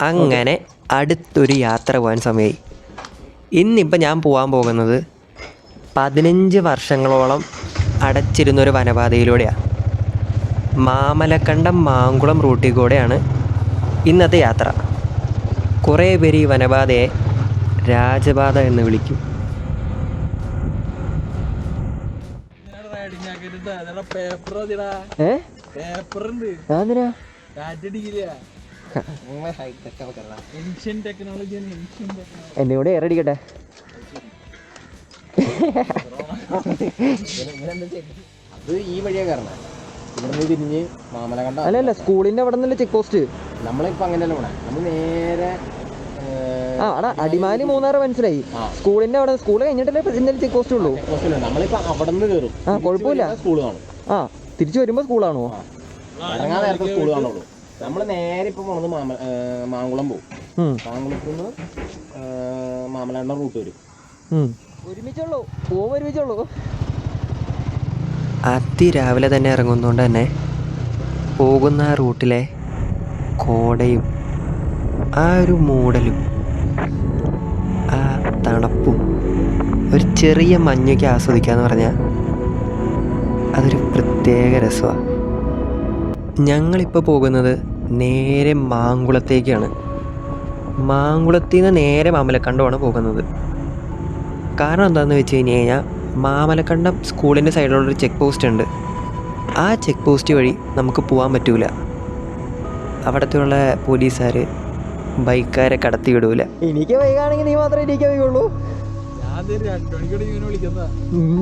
അങ്ങനെ അടുത്തൊരു യാത്ര പോകാൻ സമയമായി ഇന്നിപ്പോൾ ഞാൻ പോകാൻ പോകുന്നത് പതിനഞ്ച് വർഷങ്ങളോളം അടച്ചിരുന്നൊരു വനപാതയിലൂടെയാണ് മാമലക്കണ്ടം മാങ്കുളം റൂട്ടിൽ കൂടെയാണ് ഇന്നത്തെ യാത്ര. കുറേ പേര് ഈ വനപാതയെ രാജപാത എന്ന് വിളിക്കും. ഏ? പേപ്പറുണ്ട് എന്നെ കൂടെ ഏറടിക്കട്ടെ അത് ഈ വഴിയാ കാരണം ഇവിടുന്ന് തിരിഞ്ഞ് മാമലകണ്ട അല്ലല്ല സ്കൂളിന്റെ അവിടെ നിന്നല്ലേ ചെക്ക് പോസ്റ്റ് നമ്മളിപ്പോ അങ്ങനെയല്ല പോണേ. നമ്മൾ നേരെ ആ അടാ അടിമാലി മൂന്നാറ് മനസ്സിലായി. സ്കൂളിന്റെ അവിടെ സ്കൂൾ കഴിഞ്ഞിട്ടല്ലേ ഇന്നലെ ചെക്ക് പോസ്റ്റ് ഉള്ളൂ. നമ്മളിപ്പോ അവിടെ നിന്ന് കയറും ആ കുഴപ്പമില്ല. സ്കൂൾ കാണും. ആ തിരിച്ചു വരുമ്പോ സ്കൂളാണോ സ്കൂൾ കാണുള്ളൂ. നമ്മൾ നേരെ ഇപ്പൊ പോണത് മാമ മാങ്കുളം പോകും. മാങ്കുളത്തു നിന്ന് മാമലാണ്ട റൂട്ട് വരും. ഒരുമിച്ചുള്ളൂ. പോവും ഒരുമിച്ചുള്ളൂ. അതിരാവിലെ തന്നെ ഇറങ്ങുന്നതുകൊണ്ട് തന്നെ പോകുന്ന ആ റൂട്ടിലെ കോടയും ആ ഒരു മൂടലും ആ തണുപ്പും ഒരു ചെറിയ മഞ്ഞൊക്കെ ആസ്വദിക്കാന്ന് പറഞ്ഞാൽ അതൊരു പ്രത്യേക രസമാണ് ഞങ്ങളിപ്പോൾ പോകുന്നത് നേരെ മാങ്കുളത്തേക്കാണ്. മാങ്കുളത്തിൽ നിന്ന് നേരെ മാമലക്കണ്ടമാണ് പോകുന്നത്. കാരണം എന്താണെന്ന് വെച്ച് കഴിഞ്ഞ് കഴിഞ്ഞാൽ മാമലക്കണ്ടം സ്കൂളിന്റെ സൈഡിലുള്ളൊരു ചെക്ക് പോസ്റ്റ് ഉണ്ട്. ആ ചെക്ക് പോസ്റ്റ് വഴി നമുക്ക് പോകാൻ പറ്റൂല. അവിടത്തെയുള്ള പോലീസുകാർ ബൈക്കാരെ കടത്തി വിടൂല എനിക്ക് വൈകാണെങ്കിൽ നീ മാത്രമേ എനിക്ക് വൈകുള്ളൂ.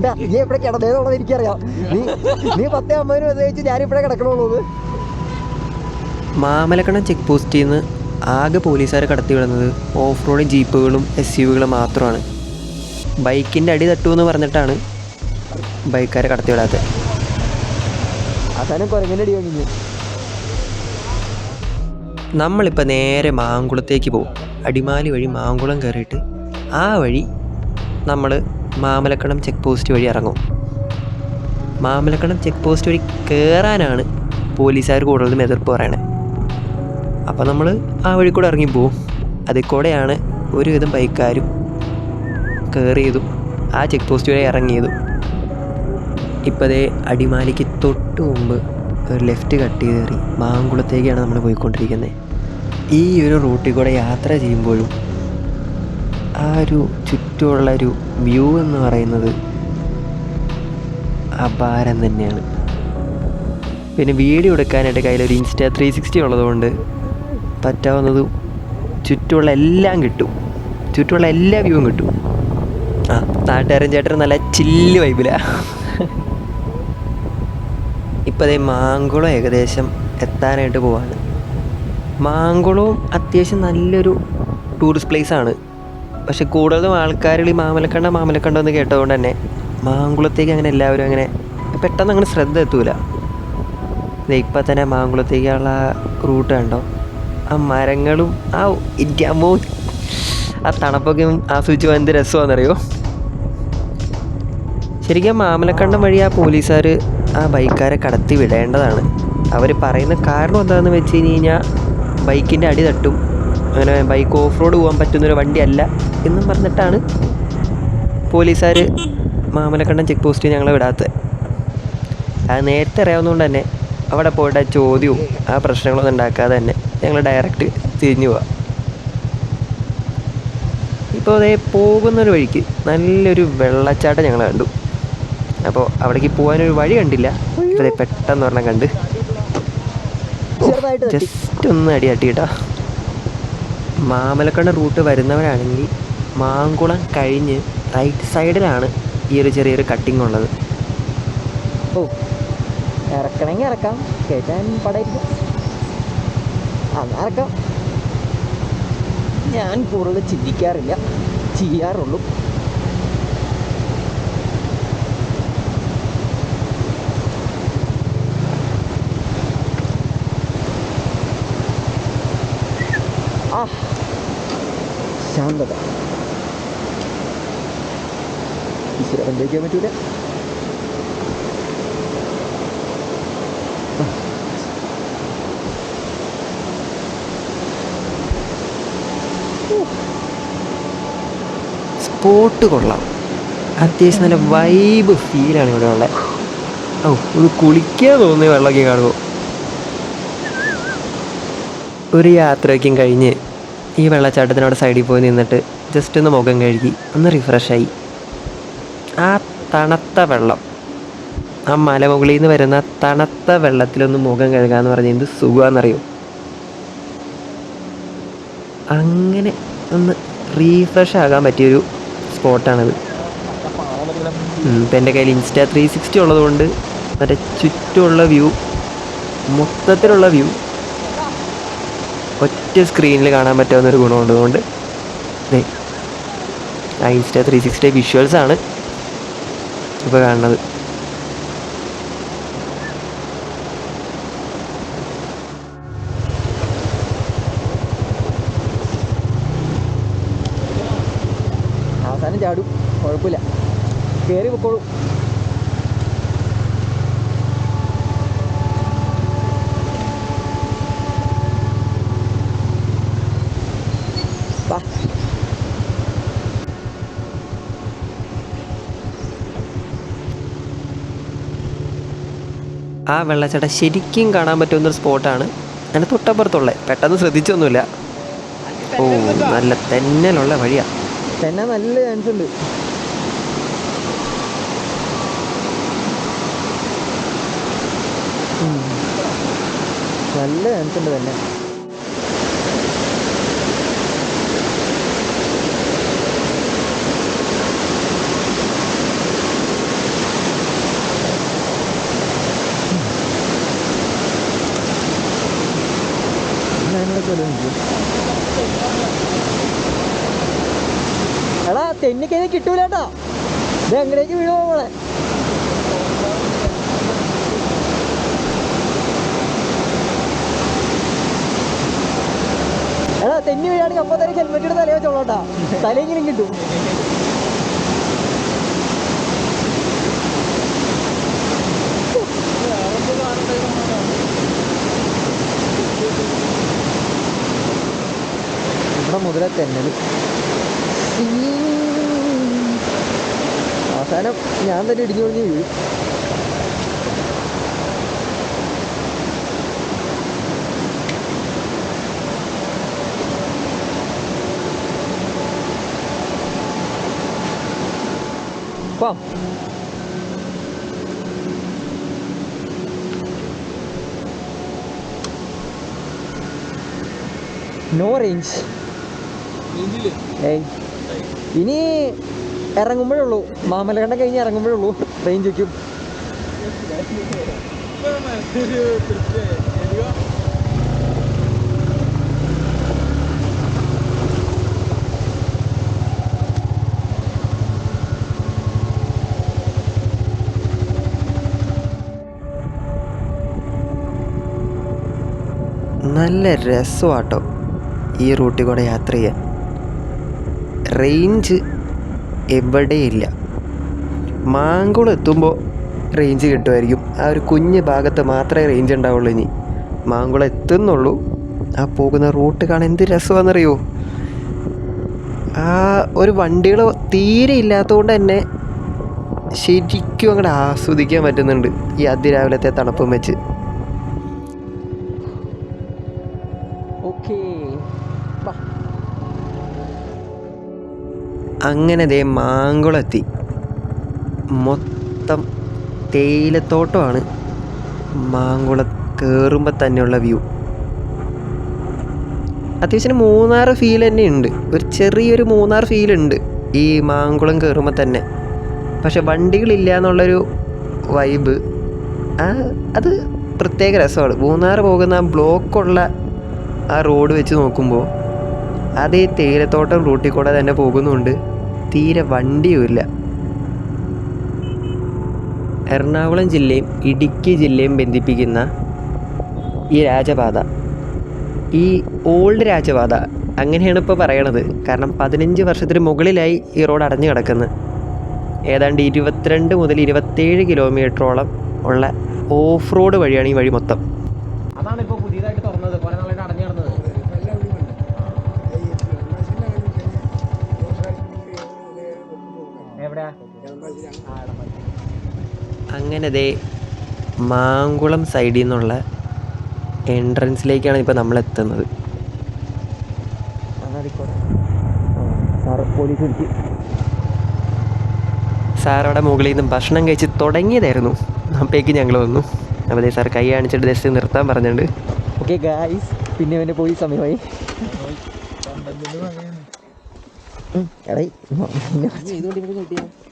ഞാൻ നീ എവിടെ കിടന്നേന്നുള്ളത് എനിക്കറിയാം. നീ നീ പത്തേ അമ്പതിന് വെച്ച് ഞാനിപ്പോഴേ കിടക്കണുള്ളൂ. മാമലക്കണ്ടം ചെക്ക് പോസ്റ്റിൽ നിന്ന് ആകെ പോലീസുകാരെ കടത്തിവിടുന്നത് ഓഫ് റോഡ് ജീപ്പുകളും എസ് യു വികളും മാത്രമാണ്. ബൈക്കിന്റെ അടി തട്ടുമെന്ന് പറഞ്ഞിട്ടാണ് ബൈക്കാരെ കടത്തി വിടാത്തത് അവസാനം കുരങ്ങിന്റെ അടി നമ്മളിപ്പോൾ നേരെ മാങ്കുളത്തേക്ക് പോകും അടിമാലി വഴി മാങ്കുളം കയറിയിട്ട് ആ വഴി നമ്മൾ മാമലക്കണം ചെക്ക് പോസ്റ്റ് വഴി ഇറങ്ങും. മാമലക്കണം ചെക്ക് പോസ്റ്റ് വഴി കയറാനാണ് പോലീസുകാർ കൂടുതലും എതിർപ്പ് പറയണത് അപ്പോൾ നമ്മൾ ആ വഴി കൂടെ ഇറങ്ങിപ്പോവും അതിൽ കൂടെയാണ് ഒരുവിധം ബൈക്കാരും കയറിയതും ആ ചെക്ക് പോസ്റ്റ് വരെ ഇറങ്ങിയതും. ഇപ്പോൾ ദേ അടിമാലിക്ക് തൊട്ട് മുമ്പ് ഒരു ലെഫ്റ്റ് കട്ട് ചെയ്ത് കയറി മാങ്കുളത്തേക്കാണ് നമ്മൾ പോയിക്കൊണ്ടിരിക്കുന്നത് ഈ ഒരു റൂട്ടിൽ കൂടെ യാത്ര ചെയ്യുമ്പോഴും ആ ഒരു ചുറ്റുമുള്ള ഒരു വ്യൂ എന്ന് പറയുന്നത് അപാരം തന്നെയാണ്. പിന്നെ വീഡിയോ എടുക്കാനായിട്ട് കയ്യിലൊരു ഇൻസ്റ്റാ ത്രീ സിക്സ്റ്റി ഉള്ളതുകൊണ്ട് പറ്റാവുന്നതും ചുറ്റുമുള്ള എല്ലാം കിട്ടും. ചുറ്റുമുള്ള എല്ലാ വ്യൂവും കിട്ടും. ആ നാട്ടുകാരൻ ചേട്ടൻ നല്ല ചില്ല് വൈബിലാ ഇപ്പോൾ അതേ മാങ്കുളം ഏകദേശം എത്താനായിട്ട് പോവാണ്. മാങ്കുളവും അത്യാവശ്യം നല്ലൊരു ടൂറിസ്റ്റ് പ്ലേസ് ആണ്. പക്ഷെ കൂടുതലും ആൾക്കാരിൽ ഈ മാമലക്കണ്ട മാമലക്കണ്ട എന്ന് കേട്ടതുകൊണ്ട് തന്നെ മാങ്കുളത്തേക്ക് അങ്ങനെ എല്ലാവരും അങ്ങനെ പെട്ടെന്ന് അങ്ങനെ ശ്രദ്ധ എത്തൂല. ഇപ്പം തന്നെ മാങ്കുളത്തേക്കുള്ള റൂട്ട് കണ്ടോ? ആ മരങ്ങളും ആ ഇരിക്കാമോ ആ തണുപ്പൊക്കെ ആസ്വദിച്ച് എന്ത് രസമാണെന്നറിയോ? ശരിക്കും മാമലക്കണ്ടം വഴി ആ പോലീസുകാർ ആ ബൈക്കാരെ കടത്തി വിടേണ്ടതാണ്. അവർ പറയുന്ന കാരണം എന്താണെന്ന് വെച്ച് കഴിഞ്ഞ് കഴിഞ്ഞാൽ ബൈക്കിന്റെ അടി തട്ടും. അങ്ങനെ ബൈക്ക് ഓഫ് റോഡ് പോകാൻ പറ്റുന്നൊരു വണ്ടിയല്ല എന്നും പറഞ്ഞിട്ടാണ് പോലീസുകാർ മാമലക്കണ്ടം ചെക്ക് പോസ്റ്റിൽ ഞങ്ങളെ വിടാത്തത്. അത് നേരത്തെ അറിയാവുന്നതുകൊണ്ട് തന്നെ അവിടെ പോയിട്ട് ആ ചോദ്യവും ആ പ്രശ്നങ്ങളൊന്നും ഉണ്ടാക്കാതെ തന്നെ. ഞങ്ങൾ ഡയറക്റ്റ് തിരിഞ്ഞു പോവാം. ഇപ്പോൾ അതേ പോകുന്നൊരു വഴിക്ക് നല്ലൊരു വെള്ളച്ചാട്ടം ഞങ്ങൾ കണ്ടു. അപ്പോൾ അവിടേക്ക് പോകാനൊരു വഴി കണ്ടില്ല. ഇപ്പോൾ ദേ പെട്ടെന്ന് പറഞ്ഞാൽ കണ്ട്. ജസ്റ്റ് ഒന്ന് അടി തട്ടിയിട്ടാ മാമലക്കണ്ട റൂട്ട് വരുന്നവരാണെങ്കിൽ മാങ്കുളം കഴിഞ്ഞ് റൈറ്റ് സൈഡിലാണ് ഈ ഒരു ചെറിയൊരു കട്ടിങ് ഉള്ളത്. ഓ ഇറക്കണമെങ്കിൽ ഇറക്കാം. കേട്ടാൻ പടയിരിക്കും. അന്ന് ഞാൻ കൂടുതൽ ചിന്തിക്കാറില്ല. ചെയ്യാറുള്ളൂ. ആ ശാന്തത. ഈശ്വരൻ സഞ്ചരിക്കാൻ പറ്റൂല. സ്പോട്ട് കൊള്ളാം. അത്യാവശ്യം നല്ല വൈബ് ഫീലാണ് ഇവിടെ ഉള്ളത്. ഓ ഇത് കുളിക്കാൻ തോന്നിയ വെള്ളമൊക്കെ കാണുമോ ഒരു യാത്രയൊക്കെയും കഴിഞ്ഞ് ഈ വെള്ളച്ചാട്ടത്തിനോട് സൈഡിൽ പോയി നിന്നിട്ട് ജസ്റ്റ് ഒന്ന് മുഖം കഴുകി ഒന്ന് റിഫ്രഷായി ആ തണുത്ത വെള്ളം. ആ മലമുകളിൽ നിന്ന് വരുന്ന തണുത്ത വെള്ളത്തിലൊന്ന് മുഖം കഴുകാന്ന് പറഞ്ഞാൽ എന്ത് സുഖമാണെന്നറിയോ അങ്ങനെ ഒന്ന് റീഫ്രഷ് ആകാൻ പറ്റിയൊരു സ്പോട്ടാണിത് ഇപ്പം എന്റെ കയ്യിൽ ഇൻസ്റ്റാ ത്രീ സിക്സ്റ്റി ഉള്ളതുകൊണ്ട് മറ്റേ ചുറ്റുമുള്ള വ്യൂ മൊത്തത്തിലുള്ള വ്യൂ ഒറ്റ സ്ക്രീനിൽ കാണാൻ പറ്റാവുന്നൊരു ഗുണമുള്ളതുകൊണ്ട് ആ ഇൻസ്റ്റാ ത്രീ സിക്സ്റ്റി വിഷ്വൽസ് ആണ് ഇപ്പോൾ കാണുന്നത്. ആ വെള്ളച്ചാട്ടം ശരിക്കും കാണാൻ പറ്റുന്ന പറ്റുന്നൊരു സ്പോട്ടാണ്. അങ്ങനെ തൊട്ടപ്പുറത്തുള്ള പെട്ടെന്ന് ശ്രദ്ധിച്ചൊന്നുമില്ല. ഓ നല്ല തെന്നലുള്ള വഴിയാ. തന്നെ നല്ല ചാൻസ് ഉണ്ട്. നല്ല ചാൻസ് ഉണ്ട് തന്നെ. നിൽക്കും എടാ തെന്നിക്കഴിഞ്ഞാൽ കിട്ടൂല കേട്ടോ ഇത് എങ്ങനെയൊക്കെ വീഴുമോ നമ്മളെ എടാ തെന്നി വീഴാണെങ്കിൽ അപ്പൊ തന്നെ ഹെൽമെറ്റ് തലയോ ചോളോട്ടാ തലയെങ്കിലും കിട്ടും. ഇവിടെ മുതലേ തെന്നൽ. അവസാനം ഞാൻ തന്നെ ഇടിഞ്ഞു ഒഴിഞ്ഞ് വീഴും. നോ റേഞ്ച് ഏയ് ഇനി ഇറങ്ങുമ്പോഴുള്ളൂ. ഉള്ളൂ മാമലകണ്ഠം കഴിഞ്ഞ് ഇറങ്ങുമ്പോഴുള്ളൂ. ട്രെയിൻ വയ്ക്കും നല്ല രസമാട്ടോ ഈ റൂട്ടിൽ കൂടെ യാത്ര ചെയ്യാൻ. റേഞ്ച് എവിടെയില്ല. മാങ്കുളം എത്തുമ്പോൾ റേഞ്ച് കിട്ടുമായിരിക്കും. ആ ഒരു കുഞ്ഞ് ഭാഗത്ത് മാത്രമേ റേഞ്ച് ഉണ്ടാവുള്ളൂ ഇനി. മാങ്കുളം എത്തുന്നുള്ളൂ. ആ പോകുന്ന റൂട്ട് കാണാൻ എന്ത് രസമാണെന്നറിയോ? ആ ഒരു വണ്ടികൾ തീരെ ഇല്ലാത്തതുകൊണ്ട് തന്നെ ശരിക്കും അങ്ങോട്ട് ആസ്വദിക്കാൻ പറ്റുന്നുണ്ട് ഈ അതിരാവിലത്തെ തണുപ്പും വെച്ച്. ഓക്കേ അങ്ങനെ ദേ മാങ്കുളത്തി. മൊത്തം തേയിലത്തോട്ടമാണ് മാങ്കുളം കയറുമ്പോൾ തന്നെയുള്ള വ്യൂ. അത്യാവശ്യം മൂന്നാർ ഫീൽ തന്നെ ഉണ്ട് ഒരു ചെറിയൊരു മൂന്നാർ ഫീൽ ഉണ്ട് ഈ മാങ്കുളം കയറുമ്പോൾ തന്നെ. പക്ഷെ വണ്ടികളില്ല എന്നുള്ളൊരു വൈബ് ആ അത് പ്രത്യേക രസമാണ്. മൂന്നാർ പോകുന്ന ആ ബ്ലോക്കുള്ള ആ റോഡ് വെച്ച് നോക്കുമ്പോൾ അതേ തേയിലത്തോട്ടം റൂട്ടിൽ കൂടെ തന്നെ പോകുന്നുണ്ട്. തീരെ വണ്ടിയുമില്ല എറണാകുളം ജില്ലയും ഇടുക്കി ജില്ലയും ബന്ധിപ്പിക്കുന്ന ഈ രാജപാത ഈ ഓൾഡ് രാജപാത അങ്ങനെയാണ് ഇപ്പോൾ പറയണത്. കാരണം പതിനഞ്ച് വർഷത്തിന് മുകളിലായി ഈ റോഡ് അടഞ്ഞു കിടക്കുന്നത് ഏതാണ്ട് ഇരുപത്തിരണ്ട് മുതൽ ഇരുപത്തേഴ് കിലോമീറ്ററോളം ഉള്ള ഓഫ് റോഡ് വഴിയാണ് ഈ വഴി മൊത്തം. അങ്ങനെ ദേ മാങ്കുളം സൈഡിൽ നിന്നുള്ള എൻട്രൻസിലേക്കാണ് ഇപ്പോൾ നമ്മൾ എത്തുന്നത് സാറവിടെ മുകളിൽ നിന്ന് ഭക്ഷണം കഴിച്ച് തുടങ്ങിയതായിരുന്നു. അപ്പോഴേക്ക് ഞങ്ങൾ വന്നു. അപ്പോൾ ദേ സാർ കൈ കാണിച്ചിട്ട് ജസ്റ്റ് നിർത്താൻ പറഞ്ഞിട്ടുണ്ട്. ഓക്കെ ഗായ്സ് പിന്നെ അവന്റെ പോയി സമയമായി. ഇതുകൊണ്ട് എടേ പുള്ളി ആ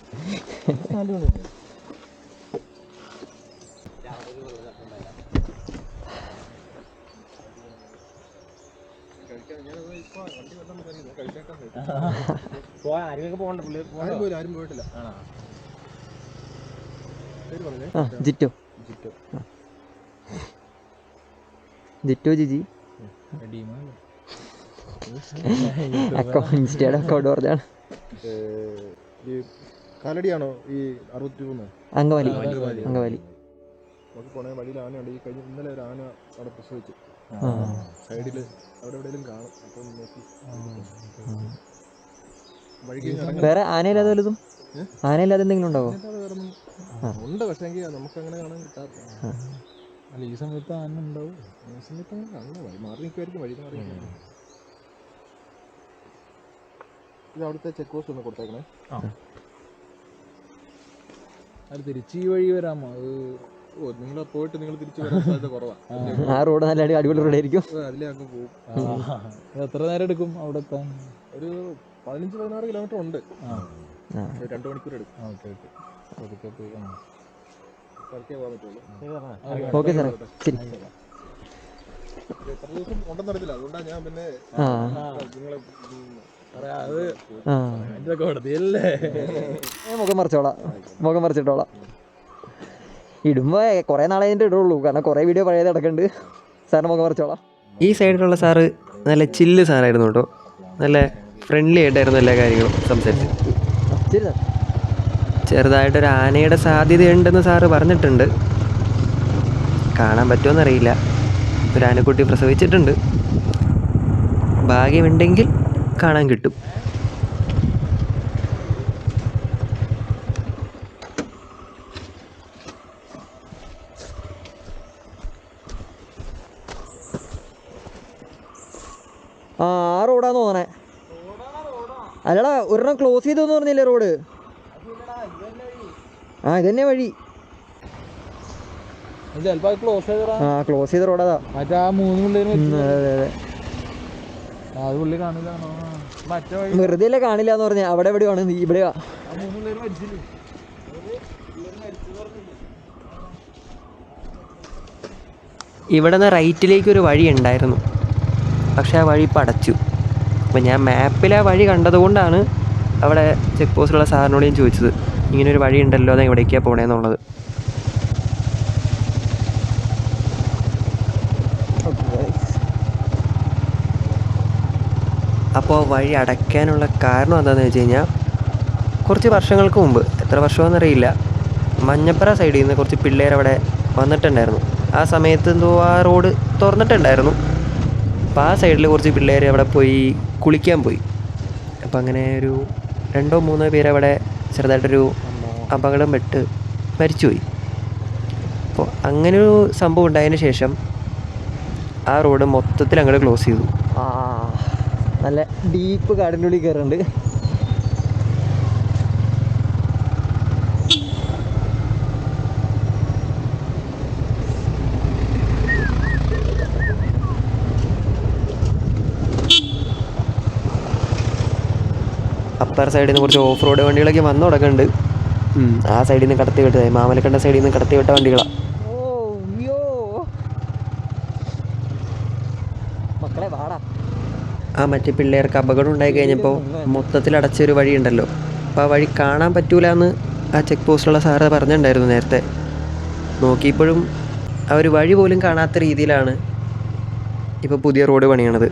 ജിറ്റോ. ജിറ്റോ ജിജി. അക്കൗണ്ട് ഇൻസ്റ്റയുടെ അക്കൗണ്ട് പറഞ്ഞാണ്. കാലടിയാണോ ഈ അറുപത്തി മൂന്ന് അങ്കമാലി അങ്കമാലി. നമുക്ക് പോണേ വഴിയിൽ ആനയുണ്ട് ഈ കഴിഞ്ഞ ഇന്നലെ ഒരു ആന അവിടെ പ്രസവിച്ചു. സൈഡിൽ അവിടെ എവിടെയെങ്കിലും കാണും. അപ്പം നോക്കി. വഴിക്ക് വേറെ ആനയില്ലാതെ വലുതും ആനയില്ലാതെ എന്തെങ്കിലും ഉണ്ടാവോ? ഉണ്ട് പക്ഷേ എങ്കിൽ നമുക്ക് അങ്ങനെ കാണാൻ കിട്ടാറില്ല. അല്ല ഈ സമയത്ത് ആന ഉണ്ടാവും. ഈ സമയത്ത് അങ്ങനെ കാണുന്ന വഴി മാറി നിൽക്കുമായിരിക്കും വഴി മാറി. ഇത് അവിടുത്തെ ചെക്ക് പോസ്റ്റ് ഒന്ന് കൊടുത്തേക്കണേ. അത് തിരിച്ച് ഈ വഴി വരാമോ അത് ഓ നിങ്ങൾ പോയിട്ട് നിങ്ങൾ തിരിച്ചു വരാൻ സാധ്യത കുറവാണ് ആ. റോഡ് നല്ല അടിപൊളി റോഡായിരിക്കും അതിലേ അങ്ങ് പോകും എത്ര നേരം എടുക്കും അവിടെ എത്താൻ? ഒരു പതിനഞ്ച് പതിനാറ് കിലോമീറ്റർ ഉണ്ട്. രണ്ട് മണിക്കൂർ എടുക്കും. Okay okay. പതുക്കെ പോയി. പതുക്കെ പോകാൻ പറ്റുള്ളൂ. ഓക്കെ സാറേ ശരി. എത്ര ദിവസം ഉണ്ടെന്നറിയില്ല അതുകൊണ്ടാണ് ഞാൻ പിന്നെ നിങ്ങളെ മുഖം മറിച്ചോളാം. മുഖം മറിച്ചിട്ടോളാം. ഇടുമ്പോ കുറേ നാളെ കഴിഞ്ഞിട്ട് ഇടുള്ളൂ. കാരണം കുറേ വീഡിയോ പഴയത് കിടക്കുന്നുണ്ട്. സാറിന് മുഖം മറിച്ചോളാം. ഈ സൈഡിലുള്ള സാറ് നല്ല ചില്ല് സാറായിരുന്നു കേട്ടോ. നല്ല ഫ്രണ്ട്ലി ആയിട്ടായിരുന്നു എല്ലാ കാര്യങ്ങളും സംസാരിച്ച് ചെറുതായിട്ട് ഒരു ആനയുടെ ചെറുതായിട്ടൊരു ഉണ്ടെന്ന് സാധ്യതയുണ്ടെന്ന് സാറ് പറഞ്ഞിട്ടുണ്ട്. കാണാൻ പറ്റുമോയെന്നറിയില്ല ഒരു ആനക്കുട്ടി പ്രസവിച്ചിട്ടുണ്ട്. ഭാഗ്യമുണ്ടെങ്കിൽ കാണാൻ കിട്ടും. ആ ആ റോഡാന്ന് തോന്നണേ. അല്ലടാ ഒരെണ്ണം ക്ലോസ് ചെയ്തെന്ന് പറഞ്ഞില്ലേ റോഡ്? ആ ഇതന്നെ വഴി. ആ ക്ലോസ് ചെയ്ത റോഡാ. മറ്റേ ആ മൂന്ന് പിള്ളേര് ഉം, അതെ അതെ. അതെ ആ, അത് പുള്ളി കാണില്ല ആ, മറ്റേ വെറുതെ അല്ലേ കാണില്ല എന്ന് പറഞ്ഞ. അവിടെ എവിടെയാണ് നീ ഇവിടെ ഇവിടെ നിന്ന് റൈറ്റിലേക്ക് ഒരു വഴി ഉണ്ടായിരുന്നു. പക്ഷെ ആ വഴി ഇപ്പം അടച്ചു അപ്പം ഞാൻ മാപ്പിൽ ആ വഴി കണ്ടതുകൊണ്ടാണ് അവിടെ ചെക്ക് പോസ്റ്റുള്ള സാറിനോട് ഞാൻ ചോദിച്ചത്. ഇങ്ങനെ ഒരു വഴി ഉണ്ടല്ലോ അത് എവിടേക്കാണ് പോണേന്നുള്ളത്. അപ്പോൾ വഴി അടയ്ക്കാനുള്ള കാരണം എന്താണെന്ന് വെച്ച് കഴിഞ്ഞാൽ കുറച്ച് വർഷങ്ങൾക്ക് മുമ്പ് എത്ര വർഷമെന്നറിയില്ല മഞ്ഞപ്പറ സൈഡിൽ നിന്ന് കുറച്ച് പിള്ളേരവിടെ വന്നിട്ടുണ്ടായിരുന്നു. ആ സമയത്ത് എന്തോ ആ റോഡ് തുറന്നിട്ടുണ്ടായിരുന്നു. അപ്പോൾ ആ സൈഡിൽ കുറച്ച് പിള്ളേർ അവിടെ പോയി കുളിക്കാൻ പോയി. അപ്പോൾ അങ്ങനെ ഒരു രണ്ടോ മൂന്നോ പേര് അവിടെ ചെറുതായിട്ടൊരു അപകടം പെട്ട് മരിച്ചുപോയി. അപ്പോൾ അങ്ങനെ ഒരു സംഭവം ഉണ്ടായതിന് ശേഷം ആ റോഡ് മൊത്തത്തിൽ അങ്ങോട്ട് ക്ലോസ് ചെയ്തു. നല്ല ഡീപ്പ് കാടിന്റെ ഉള്ളിൽ കയറുന്നുണ്ട് അപ്പർ സൈഡിൽ നിന്ന് കുറച്ച് ഓഫ് റോഡ് വണ്ടികളൊക്കെ വന്നു തുടങ്ങുന്നുണ്ട് ആ സൈഡിൽ നിന്ന് കടത്തി വിട്ടതായി മാമലക്കണ്ട സൈഡിൽ നിന്ന് കടത്തി വിട്ട വണ്ടികളാണ് ഓ യോ മക്കളെ വാടാ ആ മറ്റേ പിള്ളേർക്ക് അപകടം ഉണ്ടായി കഴിഞ്ഞപ്പോൾ മൊത്തത്തിൽ അടച്ചൊരു വഴിയുണ്ടല്ലോ. അപ്പോൾ ആ വഴി കാണാൻ പറ്റൂല എന്ന് ആ ചെക്ക് പോസ്റ്റിലുള്ള സാറ് പറഞ്ഞിട്ടുണ്ടായിരുന്നു നേരത്തെ. നോക്കിയപ്പോഴും ആ ഒരു വഴി പോലും കാണാത്ത രീതിയിലാണ് ഇപ്പോൾ പുതിയ റോഡ് പണിയണത്.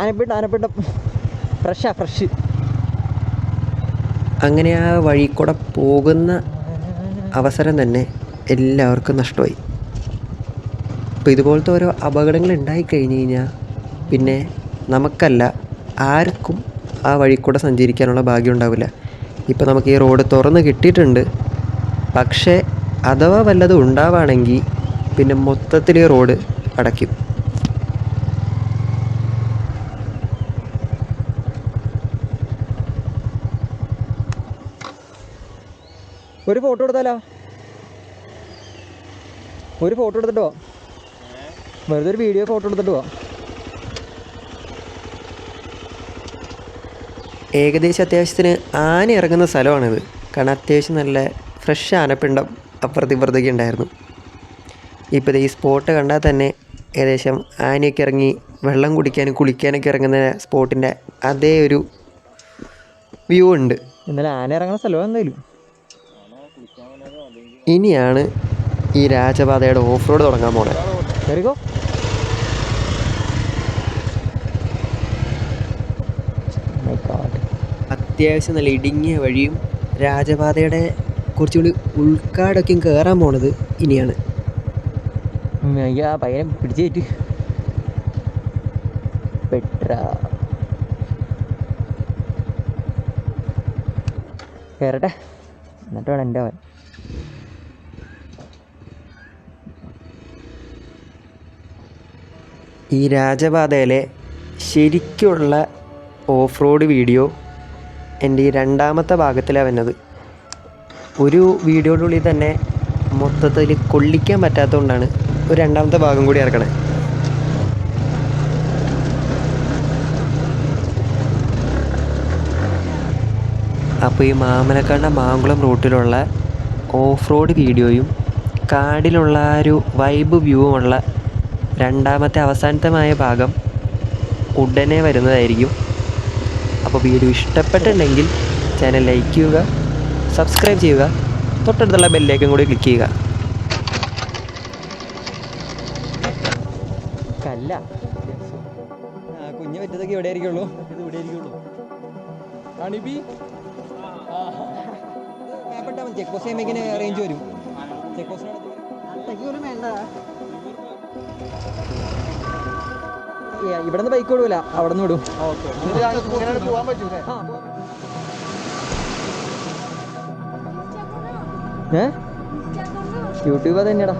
ആനപ്പിട്ട ആനപ്പിട്ട ഫ്രഷാ ഫ്രഷ് അങ്ങനെ ആ വഴി കൂടെ പോകുന്ന അവസരം തന്നെ എല്ലാവർക്കും നഷ്ടമായി. അപ്പോൾ ഇതുപോലത്തെ ഓരോ അപകടങ്ങൾ കഴിഞ്ഞ് കഴിഞ്ഞാൽ പിന്നെ നമുക്കല്ല ആർക്കും ആ വഴി കൂടെ സഞ്ചരിക്കാനുള്ള ഭാഗ്യം ഉണ്ടാവില്ല. ഇപ്പോൾ നമുക്ക് ഈ റോഡ് തുറന്ന് കിട്ടിയിട്ടുണ്ട്. പക്ഷേ അഥവാ വല്ലതും ഉണ്ടാവുകയാണെങ്കിൽ പിന്നെ മൊത്തത്തിൽ ഈ റോഡ് അടയ്ക്കും. ഒരു ഫോട്ടോ എടുത്താലോ? ഒരു ഫോട്ടോ എടുത്തിട്ട്? വെറുതെ ഒരു വീഡിയോ ഫോട്ടോ എടുത്തിട്ട് പോവാം. ഏകദേശം അത്യാവശ്യത്തിന് ആന ഇറങ്ങുന്ന സ്ഥലമാണിത്. കാരണം അത്യാവശ്യം നല്ല ഫ്രഷ് ആനപ്പിണ്ടം അപ്പുറത്ത് ഇപ്പുറത്തേക്ക് ഉണ്ടായിരുന്നു. ഇപ്പോൾ ഈ സ്പോട്ട് കണ്ടാൽ തന്നെ ഏകദേശം ആനയൊക്കെ ഇറങ്ങി വെള്ളം കുടിക്കാനും കുളിക്കാനൊക്കെ ഇറങ്ങുന്ന സ്പോട്ടിന്റെ അതേ ഒരു വ്യൂ ഉണ്ട്. എന്നാലും ആന ഇറങ്ങുന്ന സ്ഥലം എന്തായാലും. ഇനിയാണ് ഈ രാജപാതയുടെ ഓഫ് റോഡ് തുടങ്ങാൻ പോണത്. കയറിക്കോ you go. അത്യാവശ്യം നല്ല ഇടുങ്ങിയ വഴിയും രാജപാതയുടെ കുറച്ചുകൂടി ഉൾക്കാടൊക്കെയും കയറാൻ പോണത് ഇനിയാണ്. അയ്യാ പയ്യനെ പിടിച്ചു കയറ്റി. പെട്ര. കയറട്ടെ എന്നിട്ട് വേണം എന്റെ ഈ രാജപാതയിലെ ശരിക്കുള്ള ഓഫ് റോഡ് വീഡിയോ എന്റെ ഈ രണ്ടാമത്തെ ഭാഗത്തിലാണ് വന്നത്. ഒരു വീഡിയോയുടെ ഉള്ളിൽ തന്നെ മൊത്തത്തിൽ കൊള്ളിക്കാൻ പറ്റാത്തതുകൊണ്ടാണ് ഒരു രണ്ടാമത്തെ ഭാഗം കൂടി ഇറക്കണേ. അപ്പോൾ ഈ മാമലക്കണ്ട മാങ്കുളം റൂട്ടിലുള്ള ഓഫ് റോഡ് വീഡിയോയും കാടിലുള്ള ഒരു വൈബ് വ്യൂവുമുള്ള രണ്ടാമത്തെ അവസാനത്തമായ ഭാഗം ഉടനെ വരുന്നതായിരിക്കും. അപ്പോൾ വീഡിയോ ഇഷ്ടപ്പെട്ടിട്ടുണ്ടെങ്കിൽ ചാനൽ ലൈക്ക് ചെയ്യുക സബ്സ്ക്രൈബ് ചെയ്യുക തൊട്ടടുത്തുള്ള ബെല്ലേക്കും കൂടി ക്ലിക്ക് ചെയ്യുക. കല്ല. കുഞ്ഞു പറ്റതൊക്കെ ഇവിടെ ആയിരിക്കുള്ളൂ ഇത് ഇവിടെ ആയിരിക്കുള്ളൂ അണിബി ചെക്ക് പോസ്റ്റ് ചെയ്യുമ്പോൾ റേഞ്ച് വരും. ചെക്ക് പോസ്റ്റ് വേണ്ട. ഇവിടെ നിന്ന് ബൈക്ക് വിടൂല അവിടെ നിന്ന് വിടും ഏ? യൂട്യൂബ് തന്നെയാടാ.